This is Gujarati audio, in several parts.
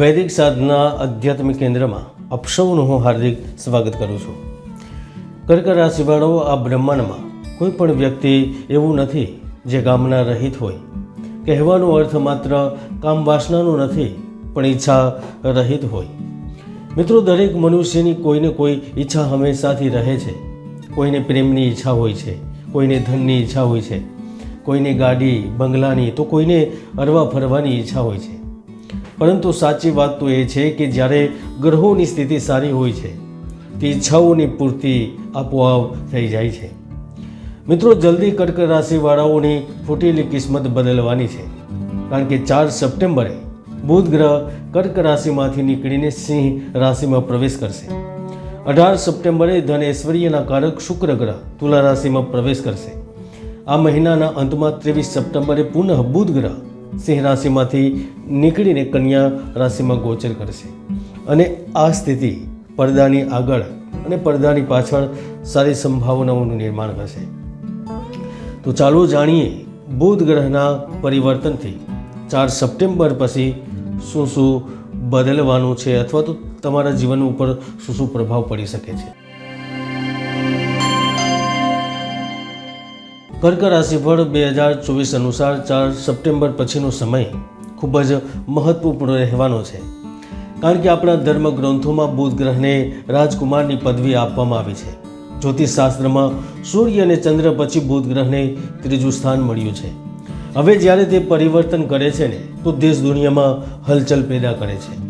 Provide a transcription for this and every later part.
વૈદિક સાધના આધ્યાત્મિક કેન્દ્રમાં આપ સૌનું હું હાર્દિક સ્વાગત કરું છું. કર્ક રાશિવાળાઓ આ બ્રહ્માંડમાં કોઈ પણ વ્યક્તિ એવું નથી જે ગામના રહિત હોય. કહેવાનો અર્થ માત્ર કામ વાસનાનો નથી, પણ ઈચ્છા રહિત હોય. મિત્રો, દરેક મનુષ્યની કોઈને કોઈ ઈચ્છા હંમેશાથી રહે છે. કોઈને પ્રેમની ઈચ્છા હોય છે, કોઈને ધનની ઈચ્છા હોય છે, કોઈને ગાડી, બંગલાની, તો કોઈને હરવા ફરવાની ઈચ્છા હોય છે. પરંતુ સાચી વાત તો એ છે કે જ્યારે ગ્રહોની સ્થિતિ સારી હોય છે, તે ઈચ્છાઓની પૂર્તિ આપોઆપ થઈ જાય છે. મિત્રો, જલ્દી કર્ક રાશિવાળાઓની ફૂટેલી કિસ્મત બદલવાની છે, કારણ કે ચાર સપ્ટેમ્બરે બુધ ગ્રહ કર્ક રાશિમાંથી નીકળીને સિંહ રાશિમાં પ્રવેશ કરશે. અઢાર સપ્ટેમ્બરે ધન ઐશ્વર્યના કારક શુક્ર ગ્રહ તુલા રાશિમાં પ્રવેશ કરશે. આ મહિનાના અંતમાં ત્રેવીસ સપ્ટેમ્બરે પુનઃ બુધ ગ્રહ સિંહ રાશિમાંથી નીકળીને કન્યા રાશિમાં ગોચર કરશે. અને આ સ્થિતિ પડદાની આગળ અને પડદાની પાછળ સારી સંભાવનાઓનું નિર્માણ કરશે. તો ચાલો જાણીએ બુધ ગ્રહના પરિવર્તનથી ચાર સપ્ટેમ્બર પછી શું શું બદલવાનું છે અથવા તો તમારા જીવન ઉપર શું શું પ્રભાવ પડી શકે છે. કર્ક રાશિફળ બે હજાર ચોવીસ અનુસાર ચાર સપ્ટેમ્બર પછીનો સમય ખૂબ જ મહત્વપૂર્ણ રહેવાનો છે. કારણ કે આપણા ધર્મ ગ્રંથોમાં બુધ ગ્રહને રાજકુમારની પદવી આપવામાં આવી છે. જ્યોતિષશાસ્ત્રમાં સૂર્ય અને ચંદ્ર પછી બુધ ગ્રહને ત્રીજું સ્થાન મળ્યું છે. હવે જ્યારે તે પરિવર્તન કરે છે ને, તો દેશ દુનિયામાં હલચલ પેદા કરે છે.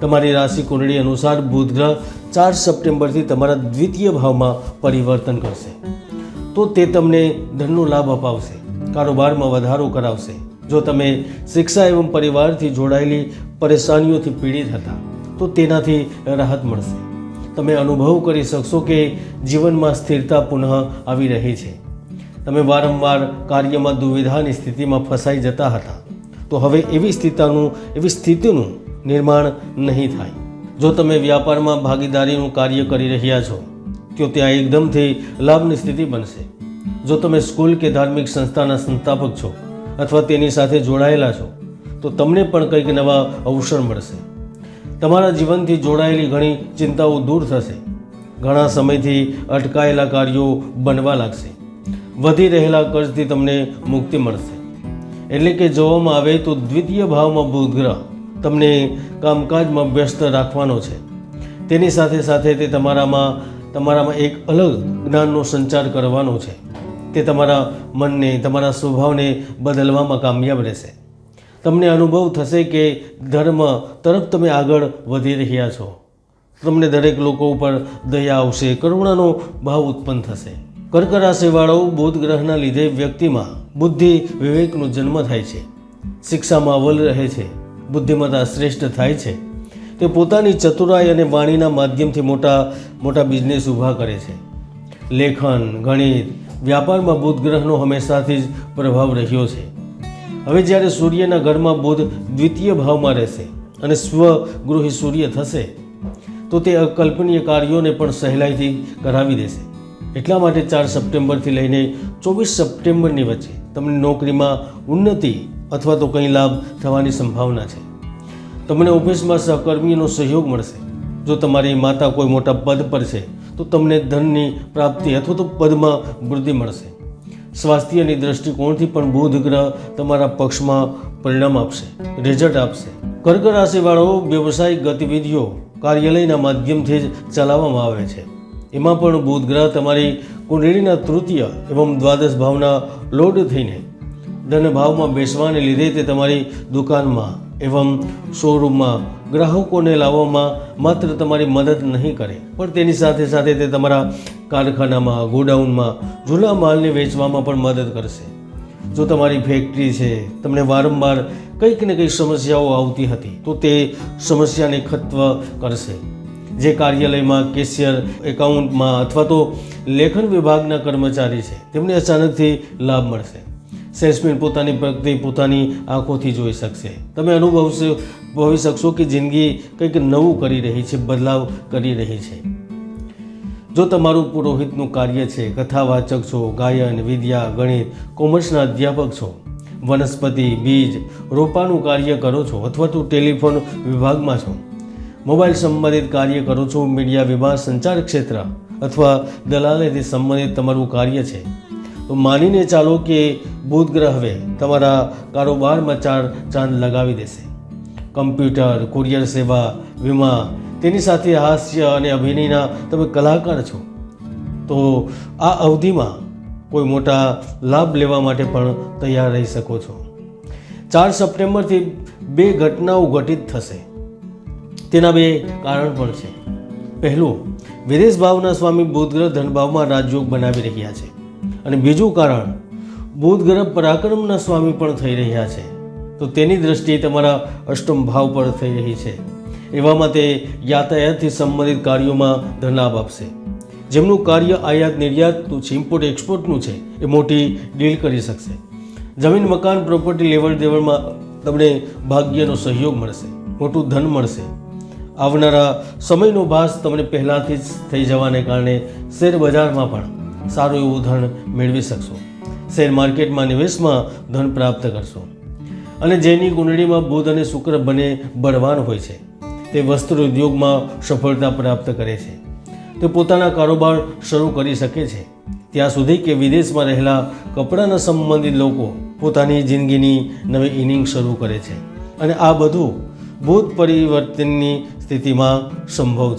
તમારી રાશિ કુંડળી અનુસાર બુધ ગ્રહ ચાર સપ્ટેમ્બરથી તમારા દ્વિતીય ભાવમાં પરિવર્તન કરશે. તો તે તમને ધનનો લાભ અપાવશે, કારોબારમાં વધારો કરાવશે. જો તમે શિક્ષા એવં પરિવારથી જોડાયેલી પરેશાનીઓથી પીડિત હતા, તો તેનાથી રાહત મળશે. તમે અનુભવ કરી શકશો કે જીવનમાં સ્થિરતા પુનઃ આવી રહી છે. તમે વારંવાર કાર્યમાં દુવિધાની સ્થિતિમાં ફસાઈ જતા હતા, તો હવે એવી સ્થિતિનું એવી સ્થિતિનું નિર્માણ નહીં થાય. જો તમે વ્યાપારમાં ભાગીદારીનું કાર્ય કરી રહ્યા છો તો ત્યાં એકદમથી લાભની સ્થિતિ બનશે જો તમે સ્કૂલ કે ધાર્મિક સંસ્થાના સંસ્થાપક છો અથવા તેની સાથે જોડાયેલા છો તો તમને પણ કંઈક નવા અવસર મળશે તમારા જીવનથી જોડાયેલી ઘણી ચિંતાઓ દૂર થશે ઘણા સમયથી અટકાયેલા કાર્યો બનવા લાગશે વધી રહેલા કર્જથી તમને મુક્તિ મળશે એટલે કે જોવામાં આવે તો દ્વિતીય ભાવમાં બુધ ગ્રહ તમને કામકાજમાં વ્યસ્ત રાખવાનો છે તેની સાથે સાથે તે તમારામાં તમારામાં એક અલગ જ્ઞાનનો સંચાર કરવાનો છે. તે તમારા મનને, તમારા સ્વભાવને બદલવામાં કામયાબ રહેશે. તમને અનુભવ થશે કે ધર્મ તરફ તમે આગળ વધી રહ્યા છો. તમને દરેક લોકો ઉપર દયા આવશે, કરુણાનો ભાવ ઉત્પન્ન થશે. કર્ક રાશિવાળાઓ બુધ ગ્રહના લીધે વ્યક્તિમાં બુદ્ધિ વિવેકનો જન્મ થાય છે. શિક્ષામાં અવલ રહે છે. બુદ્ધિમત્તા શ્રેષ્ઠ થાય છે. તે પોતાની ચતુરાઈ અને વાણીના માધ્યમથી મોટા મોટા બિઝનેસ ઊભા કરે છે. લેખન, ગણિત, વ્યાપારમાં બુધ ગ્રહનો હંમેશાથી જ પ્રભાવ રહ્યો છે. હવે જ્યારે સૂર્યના ઘરમાં બુધ દ્વિતીય ભાવમાં રહેશે અને સ્વગૃહી સૂર્ય થશે, તો તે અકલ્પનીય કાર્યોને પણ સહેલાઈથી કરાવી દેશે. એટલા માટે ચાર સપ્ટેમ્બરથી લઈને ચોવીસ સપ્ટેમ્બરની વચ્ચે તમને નોકરીમાં ઉન્નતિ અથવા તો કંઈ લાભ થવાની સંભાવના છે. તમને ઓફિસમાં સહકર્મીનો સહયોગ મળશે. જો તમારી માતા કોઈ મોટા પદ પર છે, તો તમને ધનની પ્રાપ્તિ અથવા તો પદમાં વૃદ્ધિ મળશે. સ્વાસ્થ્યની દૃષ્ટિકોણથી પણ બુધ ગ્રહ તમારા પક્ષમાં પરિણામ આપશે રિઝલ્ટ આપશે. કર્ક રાશિવાળો વ્યવસાયિક ગતિવિધિઓ કાર્યાલયના માધ્યમથી જ ચલાવવામાં આવે છે. એમાં પણ બુધ ગ્રહ તમારી કુંડળીના તૃતીય એવં દ્વાદશ ભાવના લોડ થઈને ધન ભાવમાં બેસવાને લીધે તે તમારી દુકાનમાં એવં શોરૂમમાં ગ્રાહકોને લાવવામાં માત્ર તમારી મદદ નહીં કરે, પણ તેની સાથે સાથે તે તમારા કારખાનામાં, ગોડાઉનમાં જૂના માલને વેચવામાં પણ મદદ કરશે. જો તમારી ફેક્ટરી છે, તમને વારંવાર કંઈક ને કંઈક સમસ્યાઓ આવતી હતી, તો તે સમસ્યાને ખત્વ કરશે. જે કાર્યાલયમાં કેશિયર એકાઉન્ટમાં અથવા તો લેખન વિભાગના કર્મચારી છે, તેમને અચાનકથી લાભ મળશે. સેલ્સમેન પોતાની પ્રગતિ પોતાની આંખોથી જોઈ શકશે. તમે અનુભવશો, ભવી શકશો કે જિંદગી કંઈક નવું કરી રહી છે, બદલાવ કરી રહી છે. જો તમારું પુરોહિતનું કાર્ય છે, કથાવાચક છો, ગાયન, વિદ્યા, ગણિત, કોમર્સના અધ્યાપક છો, વનસ્પતિ, બીજ, રોપાનું કાર્ય કરો છો અથવા તો ટેલિફોન વિભાગમાં છો, મોબાઈલ સંબંધિત કાર્ય કરો છો, મીડિયા વિભાગ સંચાર ક્ષેત્ર અથવા દલાલથી સંબંધિત તમારું કાર્ય છે તો માનીને ચાલો કે બુધ ગ્રહ હવે તમારા કારોબારમાં ચાર ચાંદ લગાવી દેશે. કમ્પ્યુટર, કુરિયર સેવા, વીમા, તેની સાથે હાસ્ય અને અભિનયના તમે કલાકાર છો. તો આ અવધિમાં કોઈ મોટા લાભ લેવા માટે પણ તૈયાર રહી શકો છો. ચાર સપ્ટેમ્બરથી બે ઘટનાઓ ઘટિત થશે. તેના બે કારણ પણ છે. પહેલું, વિદેશ ભાવના સ્વામી બુધગ્રહ ધનભાવમાં રાજયોગ બનાવી રહ્યા છે. અને બીજું કારણ બુધ ગ્રહ પરાક્રમના સ્વામી પણ થઈ રહ્યા છે. તો તેની દ્રષ્ટિએ તમારા અષ્ટમ ભાવ પર થઈ રહી છે. એવામાં તે યાતાયાતથી સંબંધિત કાર્યોમાં ધનલાભ આપશે. જેમનું કાર્ય આયાત નિર્યાતનું છે ઇમ્પોર્ટ એક્સપોર્ટનું છે, એ મોટી ડીલ કરી શકશે. જમીન, મકાન પ્રોપર્ટી લેવડ દેવડમાં તમને ભાગ્યનો સહયોગ મળશે, મોટું ધન મળશે. આવનારા સમયનો ભાસ તમને પહેલાંથી જ થઈ જવાને કારણે શેર બજારમાં પણ સારું એવું ધન મેળવી શકશો. શેર માર્કેટમાં નિવેશમાં ધન પ્રાપ્ત કરશો. અને જેની કુંડળીમાં બુધ અને શુક્ર બંને બળવાન હોય છે, તે વસ્ત્ર ઉદ્યોગમાં સફળતા પ્રાપ્ત કરે છે. તે પોતાના કારોબાર શરૂ કરી શકે છે. ત્યાં સુધી કે વિદેશમાં રહેલા કપડાના સંબંધિત લોકો પોતાની જિંદગીની નવી ઇનિંગ શરૂ કરે છે. અને આ બધું ભૂત પરિવર્તનની સ્થિતિમાં સંભવ છે.